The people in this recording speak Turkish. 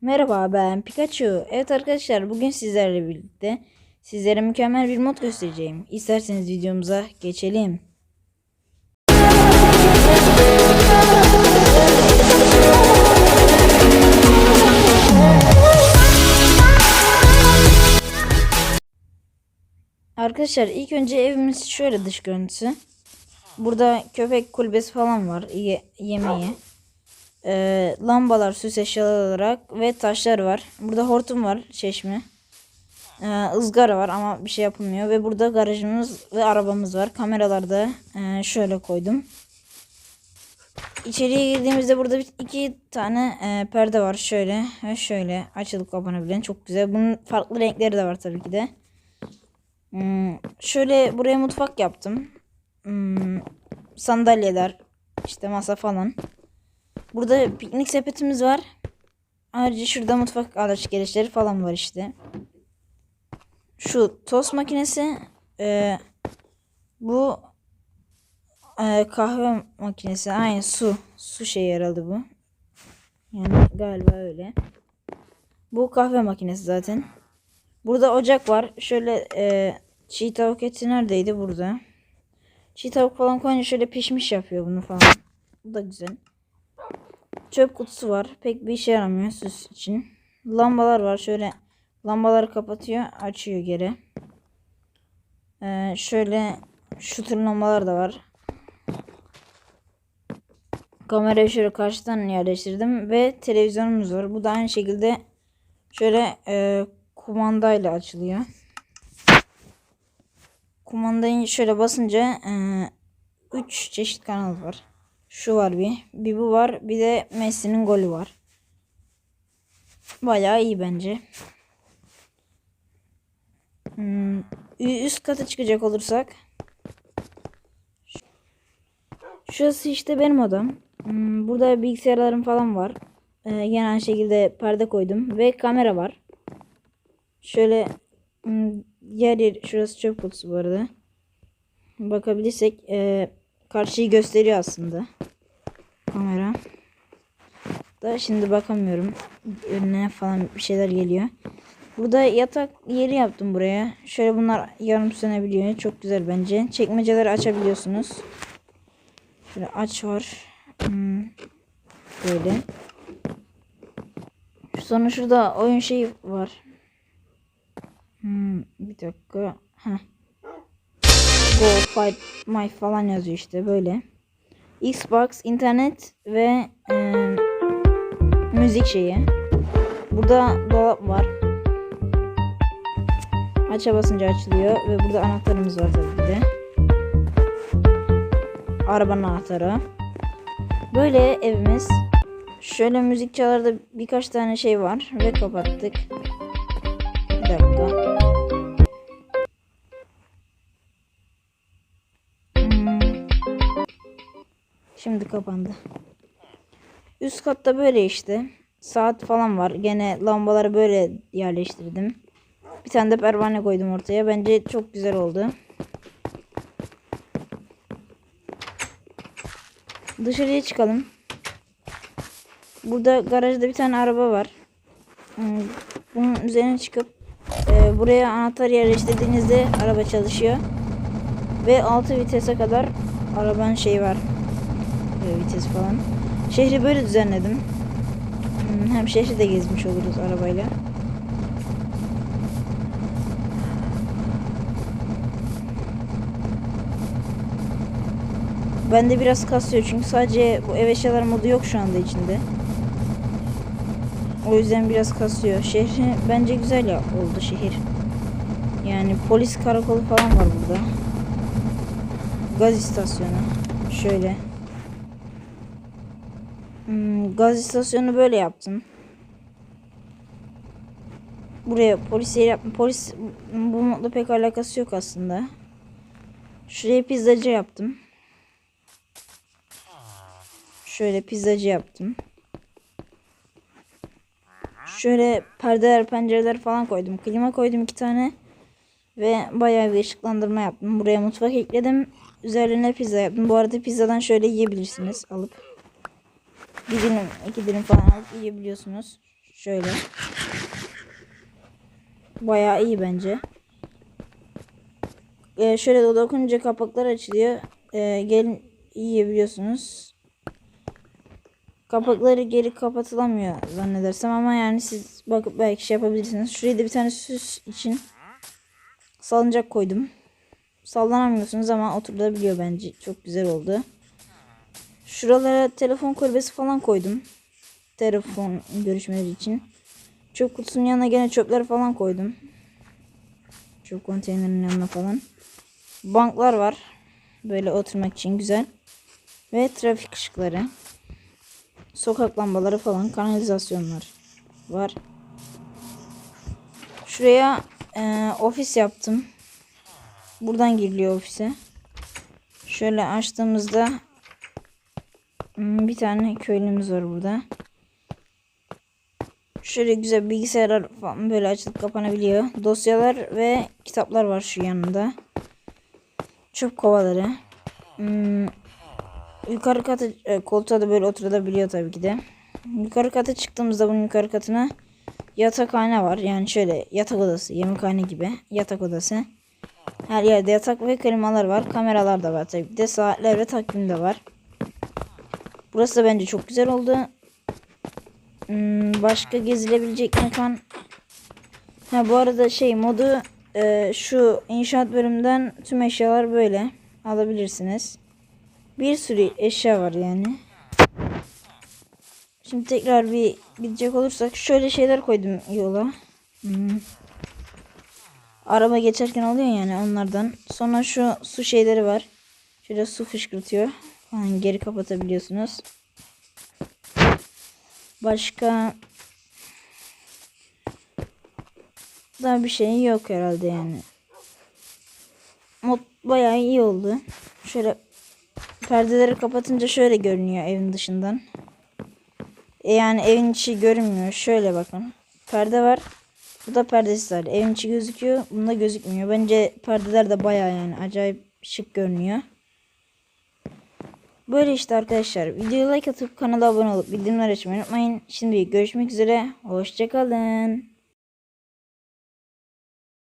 Merhaba ben Pikachu. Evet arkadaşlar bugün sizlerle birlikte sizlere mükemmel bir mod göstereceğim. İsterseniz videomuza geçelim. Arkadaşlar ilk önce evimiz şöyle dış görüntüsü. Burada köpek kulübesi falan var ye- yemeği. Ee, lambalar süs eşyaları olarak ve taşlar var. Burada hortum var çeşme. Ee, ızgara var ama bir şey yapılmıyor. Ve burada garajımız ve arabamız var. Kameraları da e, şöyle koydum. İçeriye girdiğimizde burada bir- iki tane e, perde var. Şöyle ve şöyle açılıp kapanabilen. Çok güzel. Bunun farklı renkleri de var tabii ki de. Hmm, şöyle buraya mutfak yaptım. Hmm, sandalyeler, işte masa falan. Burada piknik sepetimiz var. Ayrıca şurada mutfak araç gereçleri falan var işte. Şu tost makinesi e, bu e, kahve makinesi aynı su su şey herhalde bu. Yani galiba öyle. Bu kahve makinesi zaten. Burada ocak var. Şöyle e, çiğ tavuk eti neredeydi burada? Çiğ tavuk falan koyunca şöyle pişmiş yapıyor bunu falan. Bu da güzel. Çöp kutusu var. Pek bir işe yaramıyor süs için. Lambalar var. Şöyle lambaları kapatıyor, açıyor geri. Ee, şöyle şu lambalar da var. Kamerayı şöyle karşıdan yerleştirdim ve televizyonumuz var. Bu da aynı şekilde şöyle e, kumandayla açılıyor. Kumandayı şöyle basınca 3 çeşit kanal var. Şu var bir. Bir bu var. Bir de Messi'nin golü var. Bayağı iyi bence. Hmm, üst kata çıkacak olursak. Şurası işte benim odam. Hmm, burada bilgisayarlarım falan var. Ee, aynı şekilde perde koydum. Ve kamera var. Şöyle hmm, yer yer şurası çöp kutusu bu arada. Bakabilirsek e, karşıyı gösteriyor aslında kamera. Da şimdi bakamıyorum. Önüne falan bir şeyler geliyor. Burada yatak yeri yaptım buraya. Şöyle bunlar yarım sönebiliyor. Çok güzel bence. Çekmeceleri açabiliyorsunuz. Şöyle aç var. Hmm, böyle. Sonra şurada oyun şeyi var. Hmm, bir dakika. Heh. Go fight my falan yazıyor işte böyle. Xbox, internet ve e, müzik şeyi. Burada dolap var. Aça basınca açılıyor ve burada anahtarımız var tabii de. Arabanın anahtarı. Böyle evimiz. Şöyle müzik çalarda birkaç tane şey var ve kapattık. Şimdi kapandı. Üst katta böyle işte. Saat falan var. Gene lambaları böyle yerleştirdim. Bir tane de pervane koydum ortaya. Bence çok güzel oldu. Dışarıya çıkalım. Burada garajda bir tane araba var. Hmm, Bunun üzerine çıkıp e, buraya anahtar yerleştirdiğinizde araba çalışıyor. Ve 6 vitese kadar arabanın şeyi var. Böyle vites falan. Şehri böyle düzenledim. Hmm, Hem şehri de gezmiş oluruz arabayla. Bende biraz kasıyor çünkü sadece bu ev eşyaları modu yok şu anda içinde. O yüzden biraz kasıyor. Şehri bence güzel ya oldu şehir. Yani polis karakolu falan var burada. Gaz istasyonu. Şöyle. Gaz istasyonu böyle yaptım. Buraya polis yeri yaptım. Polis bu modla pek alakası yok aslında. Şuraya pizzacı yaptım. Şöyle pizzacı yaptım. Şöyle perdeler, pencereler falan koydum. Klima koydum iki tane. Ve bayağı bir ışıklandırma yaptım. Buraya mutfak ekledim. Üzerine pizza yaptım. Bu arada pizzadan şöyle yiyebilirsiniz alıp. Bir dilim, iki dilim falan alıp yiyebiliyorsunuz. Şöyle. Bayağı iyi bence. Ee, şöyle dokununca kapaklar açılıyor. Ee, gelin yiyebiliyorsunuz. Kapakları geri kapatılamıyor zannedersem ama yani siz bakıp belki şey yapabilirsiniz. Şuraya da bir tane süs için salıncak koydum. Sallanamıyorsunuz ama oturabiliyor bence. Çok güzel oldu. Şuralara telefon kulübesi falan koydum. Telefon görüşmeleri için. Çöp kutusunun yanına gene çöpler falan koydum. Çöp konteynerinin yanına falan. Banklar var. Böyle oturmak için güzel. Ve trafik ışıkları. Sokak lambaları falan. Kanalizasyonlar var. Şuraya e, ofis yaptım. Buradan giriliyor ofise. Şöyle açtığımızda bir tane köylümüz var burada. Şöyle güzel bilgisayarlar falan böyle açılıp kapanabiliyor. Dosyalar ve kitaplar var şu yanında. Çöp kovaları. Hmm, yukarı katı e, koltuğa da böyle oturabiliyor tabii ki de. Yukarı kata çıktığımızda bunun yukarı katına yatakhane var. Yani şöyle yatak odası, yemekhane gibi yatak odası. Her yerde yatak ve klimalar var. Kameralar da var tabii ki de. Saatler ve takvim de var. Burası da bence çok güzel oldu. Hmm, başka gezilebilecek mekan. Ha bu arada şey modu e, şu inşaat bölümünden tüm eşyalar böyle alabilirsiniz. Bir sürü eşya var yani. Şimdi tekrar bir gidecek olursak şöyle şeyler koydum yola. Hmm. Araba geçerken oluyor yani onlardan. Sonra şu su şeyleri var. Şöyle su fışkırtıyor. Falan geri kapatabiliyorsunuz. Başka daha bir şey yok herhalde yani. Mod bayağı iyi oldu. Şöyle perdeleri kapatınca şöyle görünüyor evin dışından. E yani evin içi görünmüyor. Şöyle bakın. Perde var. Bu da perdesiz hali. Evin içi gözüküyor. Bunda gözükmüyor. Bence perdeler de bayağı yani acayip şık görünüyor. Böyle işte arkadaşlar. Videoya like atıp kanala abone olup bildirimler açmayı unutmayın. Şimdi görüşmek üzere. Hoşçakalın.